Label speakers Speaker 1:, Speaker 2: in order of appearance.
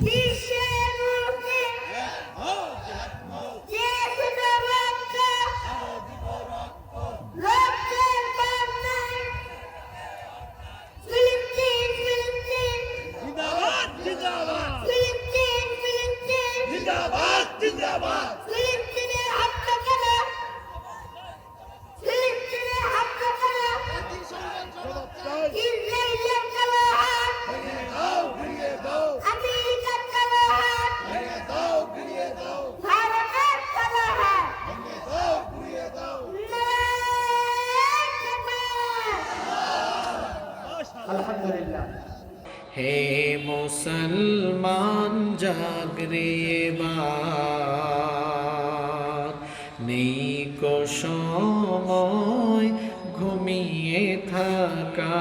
Speaker 1: Peace.
Speaker 2: হে মুসলমান জাগরে নেই কোষ का